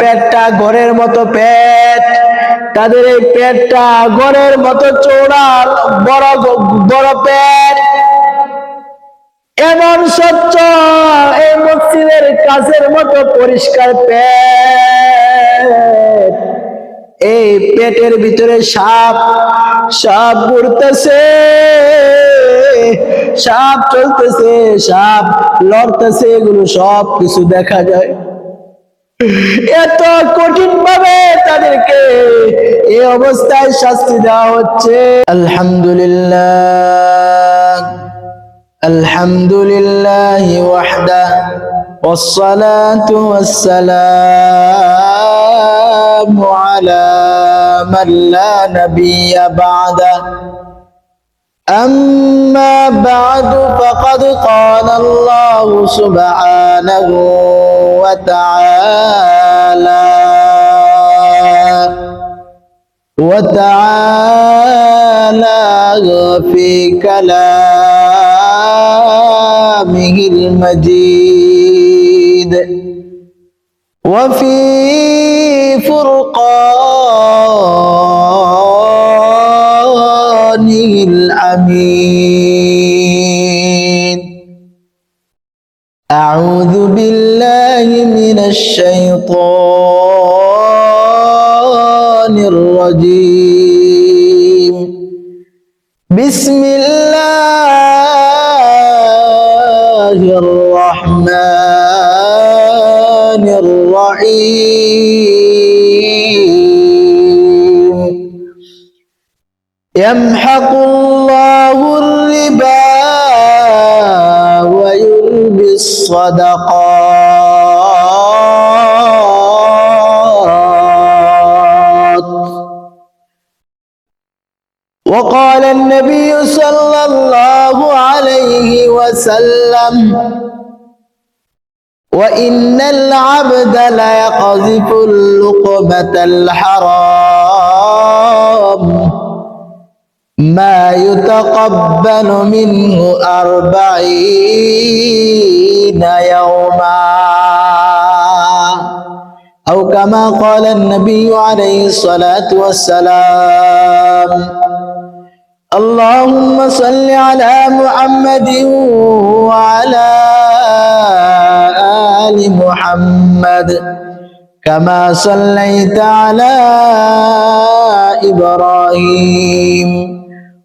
পেটটা ঘরের মতো পেট। তাদের এই পেটটা ঘরের মতো চৌড়া বড় বড় পেট। এমন স্বচ্ছ এই মসজিদের কাছের মতো পরিষ্কার পেট। এই পেটের ভিতরে সাপ সাপ ঘুরতেছে, সাপ চলতেছে, সাপ লড়তেছে, এগুলো সব কিছু দেখা যায়। এত কঠিন ভাবে তাদেরকে এই অবস্থায় শাস্তি দেওয়া হচ্ছে আলহামদুলিল্লাহ আলহামদুলিল্লাহ ওয়াহদা والصلاة والسلام على من لا نبي بعده أما بعد فقد قال الله سبحانه وتعالى. وتعالى في كلامه المجيد. وفي فرقانه يمحق الله الربا ويربي الصدقات. وقال النبي صلى الله عليه وسلم وإن العبد ليقذف اللقمة الحرام. ما يتقبل منه أربعين يوما. أو كما قال النبي عليه الصلاة والسلام اللهم صل على محمد وعلى آل محمد كما صليت على إبراهيم.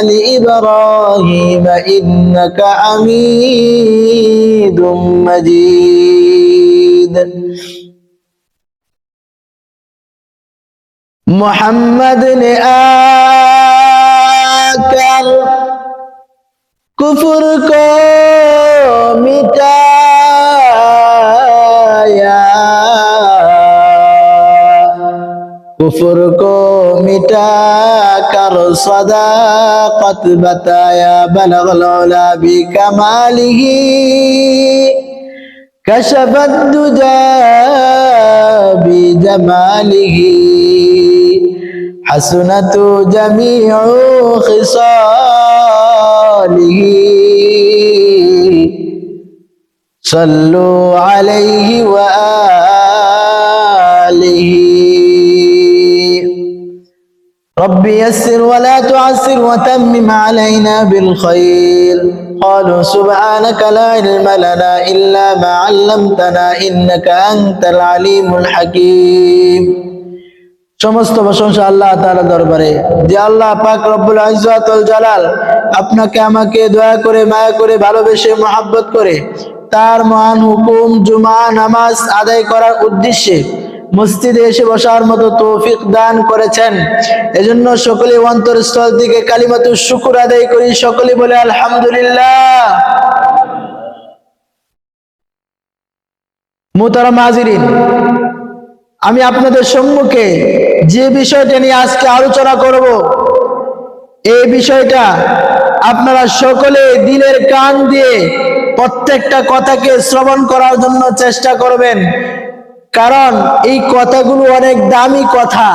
آل إبراهيم إنك حميد مجيد محمد آكل كفر کو مٹا كفر کو مٹا کر صداقت بتایا بلغ العلا بی کماله کشف الدجا بی جماله حسنت جميع خصاله صلوا عليه وآله رب يسر ولا تعسر وتمم علينا بالخير قالوا سبحانك لا علم لنا إلا ما علمتنا إنك أنت العليم الحكيم সমস্ত প্রশংসা আল্লাহ তাআলা দরবারে যে আল্লাহ পাক রব্বুল ইজ্জাতুল জালাল আপনাকে আমাকে দয়া করে মায়া করে ভালোবেসে মহাব্বত করে তার মহান হুকুম জুমা নামাজ আদায় করার উদ্দেশ্যে মসজিদে এসে বসার মতো তৌফিক দান করেছেন। এজন্য সকলে অন্তরস্থল থেকে কালিমাতু শুকুর আদায় করি। সকলে বলে আলহামদুলিল্লাহ। আমি আপনাদের সম্মুখে যে বিষয়টা নিয়ে আজকে আলোচনা করব, এই বিষয়টা আপনারা সকলে দিলের কান দিয়ে প্রত্যেকটা কথাকে শ্রবণ করার জন্য চেষ্টা করবেন। কারণ এই কথাগুলো অনেক দামি কথা।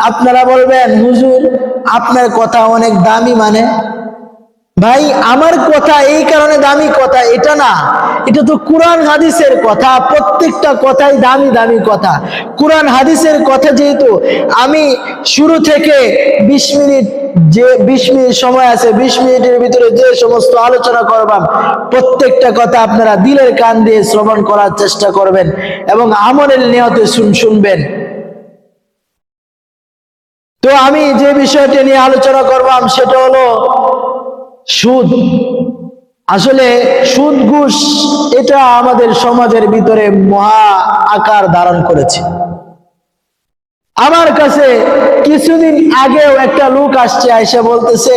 আপনারা বলবেন হুজুর আপনার কথা অনেক দামি মানে? ভাই, আমার কথা, এই কারণে দামি কথা, এটা না। এটা তো কোরআন হাদিসের কথা, প্রত্যেকটা কথাই দামি দামি কথা। কোরআন হাদিসের কথা যেহেতু, আমি শুরু থেকে বিশ মিনিট যে, বিশ মিনিট সময় আছে, বিশ মিনিটের ভিতরে যে সমস্ত আলোচনা করবাম, প্রত্যেকটা কথা আপনারা দিলের কান দিয়ে শ্রবণ করার চেষ্টা করবেন এবং আমলের নিয়তে শুন, শুনবেন। তো আমি যে বিষয়টি নিয়ে আলোচনা করবাম, সেটা হলো সুদ। আসলে সুদ ঘুষ, এটা আমাদের সমাজের ভিতরে মহা আকার ধারণ করেছে। আমার কাছে কিছুদিন আগেও একটা লোক আসছে, এসে বলতেছে,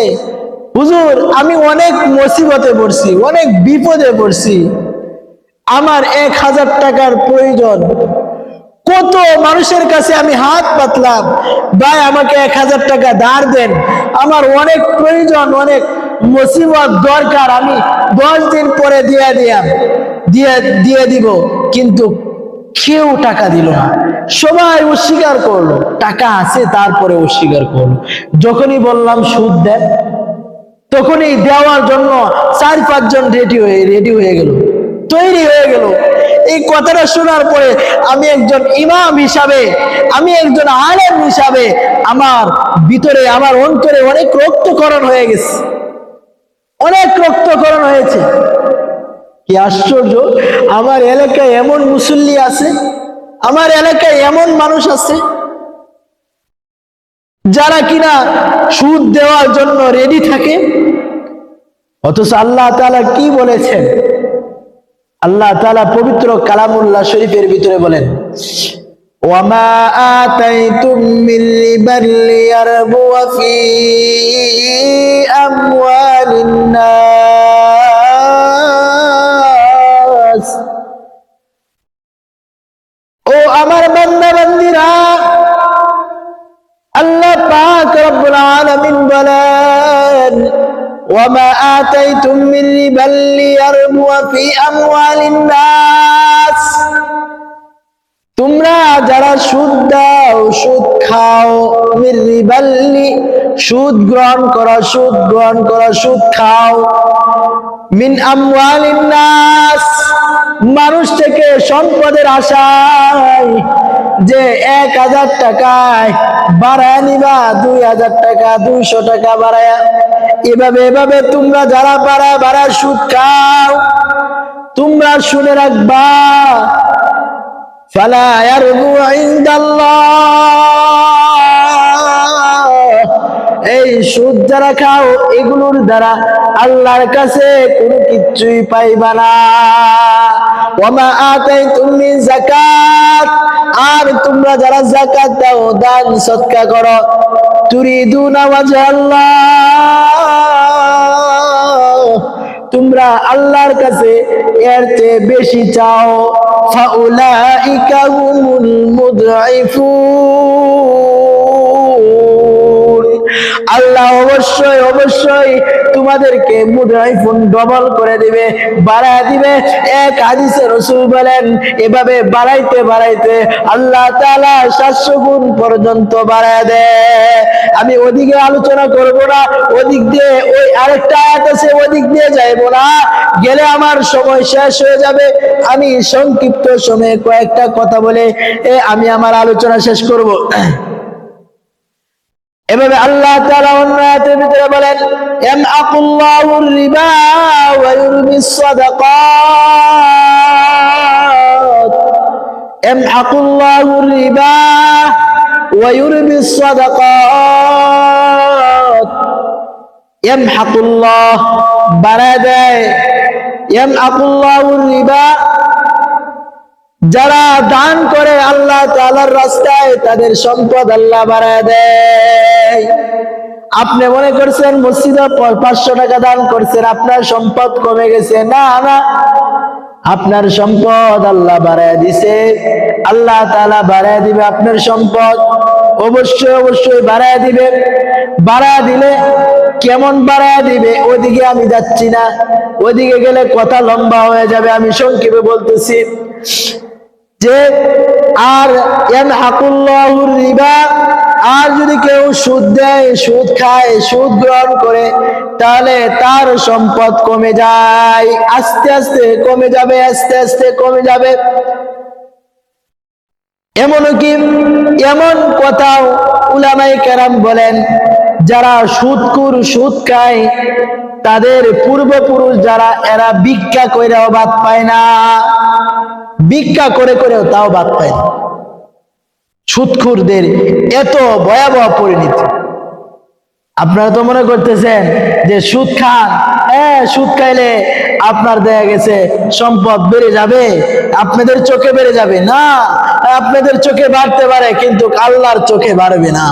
হুজুর, আমি অনেক মুসিবতে পড়ছি, অনেক বিপদে পড়ছি। আমার এক হাজার টাকার প্রয়োজন। কত মানুষের কাছে আমি হাত পাতলাম। ভাই, আমাকে এক হাজার টাকা ধার দেন। আমার অনেক প্রয়োজন, অনেক মুসিবত দরকার, আমি দশ দিন পরে দিয়ে দিয়াম। দিয়ে দিয়ে দিব, কিন্তু কেউ টাকা দিল না। সবাই অস্বীকার করল। টাকা আছে, তারপরে অস্বীকার করল। যখনই বললাম, সুদ দেন। তখনই দেওয়ার জন্য চার, পাঁচজন রেডি হয়ে রেডি হয়ে গেল। তৈরি হয়ে গেল। এই কথাটা শোনার পরে আমি একজন ইমাম হিসাবে, আমি একজন আলেম হিসাবে আমার ভিতরে, আমার অন্তরে অনেক রক্তকরণ হয়ে গেছে। অনেক রক্তকরণ হয়েছে। কি আশ্চর্য, আমার এলাকায় এমন মুসল্লি আছে, আমার এলাকায় এমন মানুষ আছে, যারা কিনা সুদ দেওয়ার জন্য রেডি থাকে, অথচ আল্লাহ তাআলা কি বলেছেন? আল্লাহ তাআলা পবিত্র কালামুল্লাহ শরীফের ভিতরে বলেন ওয়ামা আতাইতুম মিন রিবাল লিয়ারবু ফি আমওয়ালিন নাস ও আমার বান্দা বান্দিরা আল্লাহ পাক রব্বুল আলামিন বলেন وما آتيتم من ربا ليربو في أموال الناس তোমরা যারা সুদ দাও, সুদ খাও। মিরিবাল্লি সুদ গ্রহণ করো, সুদ গ্রহণ করো, সুদ খাও। মিন নাস, মানুষ থেকে সম্পদের আশায় যে এক হাজার টাকায় বাড়ায় নিবা, দুই হাজার টাকা, দুইশো টাকা বাড়ায়। এভাবে এভাবে তোমরা যারা বাড়ায় বাড়ায় সুদ খাও। তোমরা শুনে রাখবা ফালা ইয়ারবু ইনদাল্লাহ এই সুদ যারা খাও, এগুলোর দ্বারা আল্লাহর কাছে কোনো কিচ্ছুই পাইবা না। ওমা আতাইতুম মিন যাকাত। আর তোমরা যারা জাকাত দাও, দান সদকা করো। তুরিদুনা ওয়াজহাল্লাহ তোমরা আল্লাহর কাছে এর চেয়ে বেশি চাও ফাউলাইকা হুমুল মুদঈফুন আল্লাহ অবশ্যই অবশ্যই তোমাদেরকে মুদ্রাইফুন ডবল করে দিবে, বাড়ায় দিবে। এক হাদিসে রসুল বলেন, এভাবে বাড়াইতে বাড়াইতে আল্লাহ তাআলা সাতশো গুণ পর্যন্ত বাড়ায় দেয়। আমি ওদিকে আলোচনা করব না, ওদিক দিয়ে ওই আরেকটা আয়াত আছে, ওদিক দিয়ে যাইব না। গেলে আমার সময় শেষ হয়ে যাবে। আমি সংক্ষিপ্ত সময়ে কয়েকটা কথা বলে আমি আমার আলোচনা শেষ করব। এভাবে আল্লাহ তাআলা অন্য আয়াতের ভিতরে বলেন ইয়ামআকুল্লাহুর রিবা ওয়া ইউরবিস সাদাকাত। ইয়ামআকুল্লাহুর রিবা ওয়া ইউরবিস সাদাকাত। ইয়ামহাকুল্লাহ বাড়ায় দেয় ইয়ামহাকুল্লাহুর রিবা যারা দান করে আল্লাহ তাআলার রাস্তায়, তাদের সম্পদ আল্লাহ বাড়ায় দেয়। আপনি মনে করছেন মসজিদে পাঁচশো টাকা দান করছেন, আপনার সম্পদ কমে গেছে? না না। আপনার সম্পদ আল্লাহ বাড়ায় দিছে। আল্লাহ তালা বাড়ায় দিবে আপনার সম্পদ। অবশ্যই অবশ্যই বাড়ায় দিবে। বাড়ায় দিলে কেমন বাড়ায় দিবে, ওদিকে আমি যাচ্ছি না। ওদিকে গেলে কথা লম্বা হয়ে যাবে, আমি সংক্ষেপে বলতেছি। যে আর রিবা, আর যদি কেউ সুদ দেয়, সুদ খায়, সুদ গ্রহণ করে, তাহলে তার সম্পদ কমে যায়। আস্তে আস্তে কমে যাবে, আস্তে আস্তে কমে যাবে। এমনও কি এমন কথাও উলামাই কেরাম বলেন যারা সুদকুর সুদ খায়, তাদের পূর্বপুরুষ যারা, এরা ভিক্ষা কইরাও বাদ পায় না। ভিক্ষা করে করেও তাও বাদ পায় না। সুদখুরদের এত ভয়াবহ পরিণতি। আপনারা তো মনে করতেছেন যে সুদ খান হ্যাঁ সুদ খাইলে আপনার দেখা গেছে সম্পদ বেড়ে যাবে, আপনাদের চোখে বেড়ে যাবে। না, আপনাদের চোখে বাড়তে পারে, কিন্তু আল্লাহর চোখে বাড়বে না।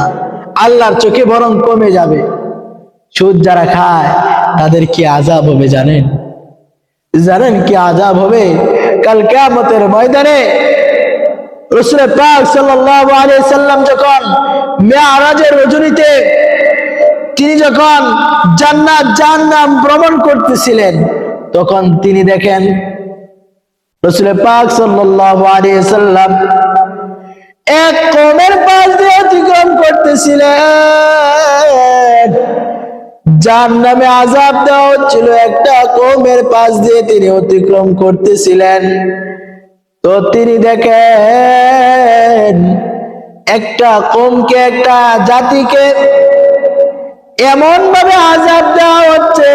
আল্লাহর চোখে বরং কমে যাবে। সুদ যারা খায়, তাদের কি আজাব হবে জানেন? জানেন কি আজাব হবে? কাল কেয়ামতের ময়দানে রসুল পাক সাল্লাম যখন মেয়ারাজের রজনীতে তিনি যখন জান্নাত জাহান্নাম ভ্রমণ করতেছিলেন, তখন তিনি দেখেন রসুল পাক সাল্লাম এক কমের পাশ দিয়ে অতিক্রম করতেছিলেন। যার নামে আজাব দেওয়া হচ্ছিল, একটা কমের পাশ দিয়ে তিনি অতিক্রম করতেছিলেন। তো তিনি দেখেন, একটা কমকে একটা জাতিকে এমন ভাবে আজাব দেওয়া হচ্ছে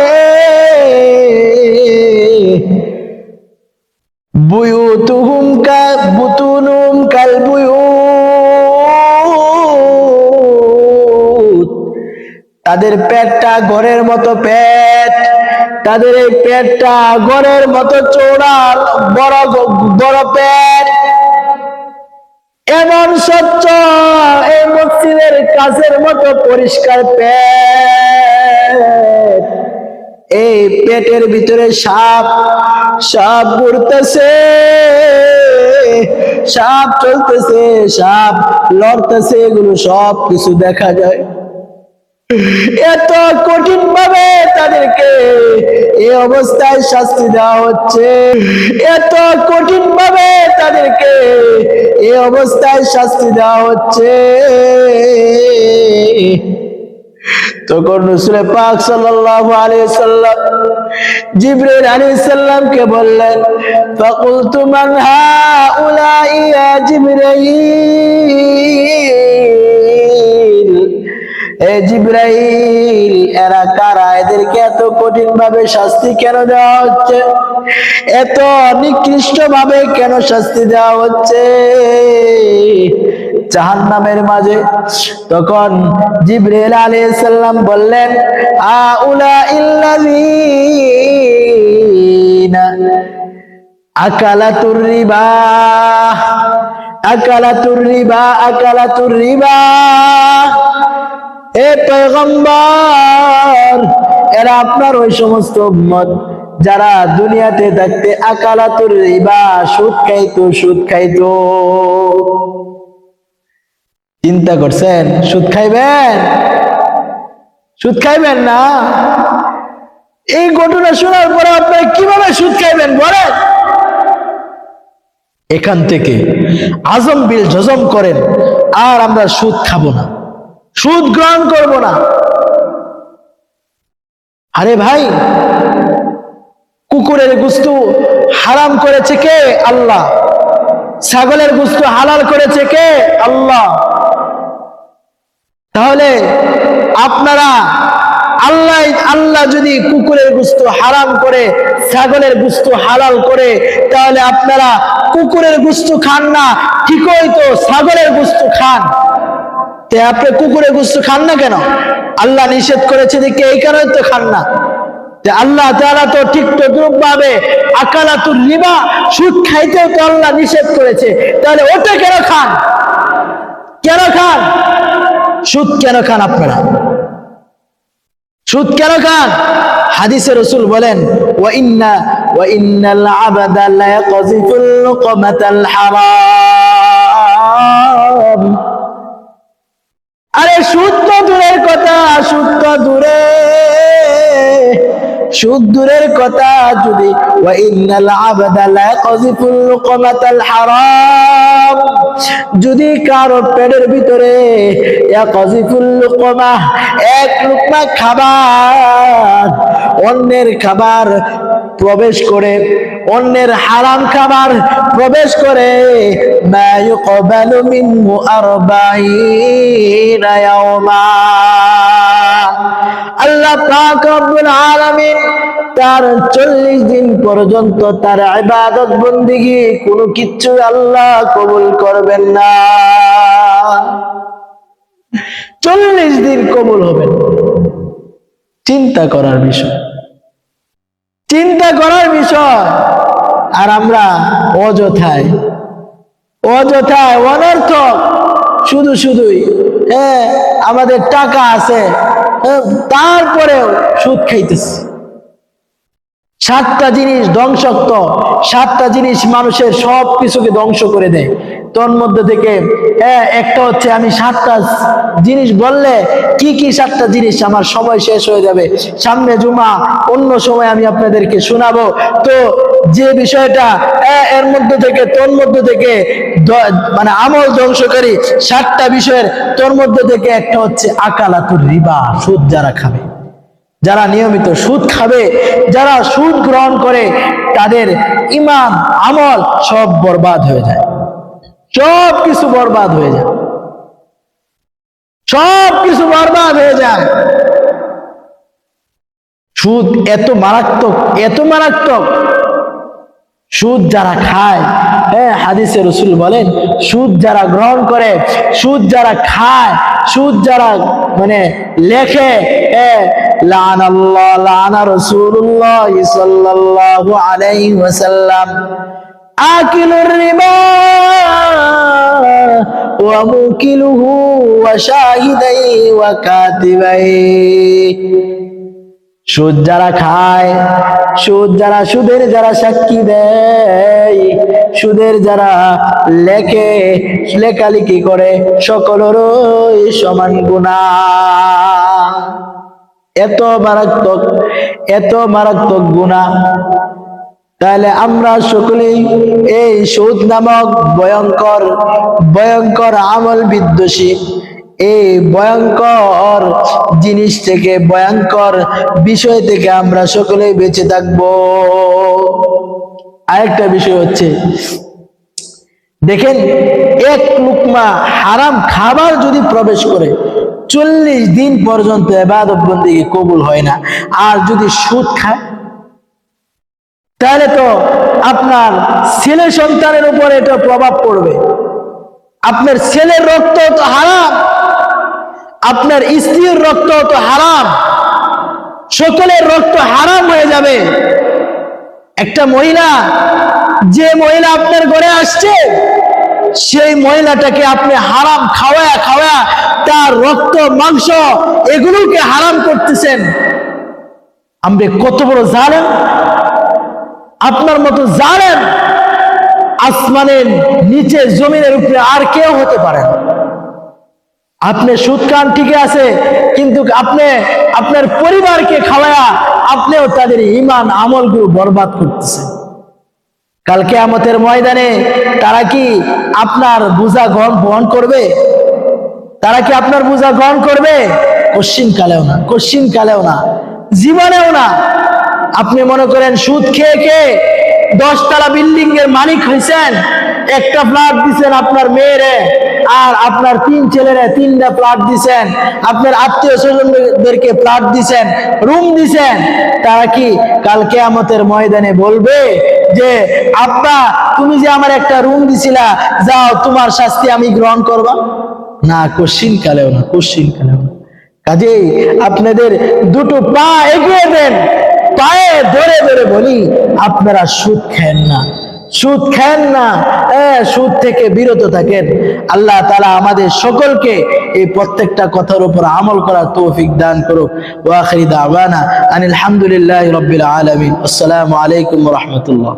তাদের পেটটা ঘরের মতো পেট। তাদের এই পেটটা ঘরের মতো চৌড়া বড় বড় পেট। এমন স্বচ্ছ এই মসজিদের কাছের মতো পরিষ্কার পেট। এই পেটের ভিতরে সাপ সাপ ঘুরতেছে, সাপ চলতেছে, সাপ লড়তেছে, এগুলো সব কিছু দেখা যায়। এত কঠিন ভাবে তাদেরকে এই অবস্থায় শাস্তি দেওয়া হচ্ছে। এত কঠিন ভাবে তাদেরকে এই অবস্থায় শাস্তি দেওয়া হচ্ছে। তখন রসুল পাক সাল্লাল্লাহু আলাইহি সাল্লাম জিবরিল আলাইহিস সালামকে বললেন, ফাকুলতু মান হাউলাই ইয়া জিবরাইল? এ জিব্রাইল, এরা কারা? এদেরকে এত কঠিন ভাবে শাস্তি কেন দেওয়া হচ্ছে? এত নিকৃষ্ট ভাবে কেন শাস্তি দেওয়া হচ্ছে? জাহান্নামের মাঝে তখন জিব্রাইল আলাইহিস সালাম বললেন, আউলা ইল্লাযীনা আকালাতুর রিবা আকালাতুর রিবা আকালাতুর রিবা। এ পয়গম্বর, এরা আপনার ওই সমস্ত উম্মত যারা দুনিয়াতে থাকতে আকালাতুর রিবা, সুদ খাইতো সুদ খাইতো। চিন্তা করছেন, সুদ খাইবেন? সুদ খাইবেন না? এই ঘটনা শোনার পরে আপনি কীভাবে সুদ খাইবেন বলেন? এখান থেকে আজম বিল জজম করেন, আর আমরা সুদ খাব না। সুদ গ্রহণ করব না। আরে ভাই, কুকুরের গুস্তু হারাম করেছে কে? আল্লাহ। ছাগলের গুস্তু হালাল করেছে কে? আল্লাহ। তাহলে আপনারা, আল্লাহ আল্লাহ যদি কুকুরের গুস্ত হারাম করে, ছাগলের গুস্ত হালাল করে, তাহলে আপনারা কুকুরের গুস্ত খান না। ঠিকই তো, ছাগলের গুস্ত খান। তে আপনি কুকুরে গুস্তু খান না কেন? আল্লাহ নিষেধ করেছে দেখে এই কারণে তো খান না। আল্লাহ তারা তো ঠিক তদ্রুপ ভাবে আকালাতুর রিবা, সুদ খাইতেও তো আল্লাহ নিষেধ করেছে। তাহলে ওটা কেন খান? কেন খান? সুদ কেন খান আপনারা? সুদ কেন খান? হাদিসে রসুল বলেন ও ইন্না ও ইন্নাল আবাদা সুদ দূরের কথা যদি যদি কারও পেটের ভিতরে লুকমা এক লুকমা খাবার, অন্যের খাবার প্রবেশ করে অন্যের হারাম খাবার প্রবেশ করে আল্লাহ পাক রব্বুল তার চল্লিশ দিন পর্যন্ত তার ইবাদত বন্দিগি কোনো কিচ্ছু আল্লাহ কবুল করবেন না। চল্লিশ দিন কবুল হবে। না। চিন্তা করার বিষয়। চিন্তা করার বিষয়। আর আমরা অযথায়। অযথায় অনর্থক। শুধু শুধুই হ্যাঁ আমাদের টাকা আছে হ্যাঁ, তারপরেও সুদ খাইতেছি। সাতটা জিনিস ধ্বংসক্ত, সাতটা জিনিস মানুষের সব কিছুকে ধ্বংস করে দেয়। তোর মধ্যে থেকে একটা হচ্ছে আমি সাতটা জিনিস বললে কি কি সাতটা জিনিস আমার সময় শেষ হয়ে যাবে। সামনে জুমা, অন্য সময় আমি আপনাদেরকে শোনাবো। তো যে বিষয়টা এর মধ্যে থেকে, তোর মধ্যে থেকে মানে আমল ধ্বংসকারী সাতটা বিষয়ের তোর মধ্যে থেকে একটা হচ্ছে আকালাতুর রিবা, সুদ যারা খাবে। যারা নিয়মিত সুদ খাবে, যারা সুদ গ্রহণ করে, তাদের ইমান আমল সব বরবাদ হয়ে যায়। সব কিছু বরবাদ হয়ে যায়। সব কিছু বরবাদ হয়ে যায়। সুদ এত মারাত্মক এত মারাত্মক সুদ যারা খায় হ্যাঁ হাদিসে রসুল বলেন, সুদ যারা গ্রহণ করে, সুদ যারা খায়, সুদ যারা মানে লেখে হ্যাঁ আকিলুর সুদ যারা খায়, সুদ যারা, সুদের যারা সাক্ষী দেয়, সুদের যারা লেখে, লেখালেখি করে, সকলেরই সমান গুণা। এত মারাত্মক এত মারাত্মক গুণা। তাহলে আমরা সকলেই এই সুদ নামক ভয়ঙ্কর ভয়ঙ্কর আমল বিদ্বেষী এই ভয়ঙ্কর জিনিস থেকে, ভয়ঙ্কর বিষয় থেকে আমরা সকলেই বেঁচে থাকব। আরেকটা বিষয় হচ্ছে, দেখেন এক লুকমা হারাম খাবার যদি প্রবেশ করে, চল্লিশ দিন পর্যন্ত এবাদত বন্দিকে কবুল হয় না। আর যদি সুদ খায়, তাহলে তো আপনার ছেলে সন্তানের উপর এটা প্রভাব পড়বে। আপনার ছেলের রক্ত তো হারাম। আপনার স্ত্রীর রক্ত তো হারাম। সকলের রক্ত হারাম হয়ে যাবে। একটা মহিলা, যে মহিলা আপনার ঘরে আসছে, সেই মহিলাটাকে আপনি হারাম খাওয়া খাওয়া তার রক্ত, মাংস এগুলোকে হারাম করতেছেন। আমরা কত বড় জানেন আপনার মতো জানেন আসমানের নিচে জমিনের উপরে আর কেউ হতে পারে না। আপনি সুদ খান ঠিকই আছে, কিন্তু আপনি, আপনার পরিবারকে খাওয়া আপনিও তাদের ইমান আমলগুলো বরবাদ করতেছেন। কালকে আমাদের ময়দানে তারা কি আপনার বোঝা গ্রহণ বহন করবে? তারা কি আপনার বোঝা গ্রহণ করবে? কশ্চিন কালেও না, কশ্চিন কালেও না, জীবনেও না। আপনি মনে করেন সুদ খেয়ে খেয়ে দশতলা বিল্ডিং এর মালিক হয়েছেন একটা ফ্ল্যাট দিচ্ছেন আপনার মেয়েরে, আর আপনার তিন ছেলেরে তিনটা ফ্ল্যাট দিচ্ছেন আপনার আত্মীয় স্বজনদেরকে ফ্ল্যাট দিচ্ছেন রুম দিছেন। তারা কি কালকে আমাদের ময়দানে বলবে যে, আব্বা, তুমি যে আমার একটা রুম দিছিলা, যাও, তোমার শাস্তি আমি গ্রহণ করবা না কোশ্চিন কালেও না কোশ্চিন কালেও না। কাজেই আপনাদের দুটো পা এগিয়ে দেন, পায়ে ধরে ধরে বলি, আপনারা সুদ খেন না সুদ খেন না। সুদ থেকে বিরত থাকেন। আল্লাহ তালা আমাদের সকলকে এই প্রত্যেকটা কথার উপর আমল করার তৌফিক দান করুক। ওয়াখির দাওয়ানা আনিল হামদুলিল্লাহ রবিল আলমিন। আসসালামু আলাইকুম রহমতুল্লাহ।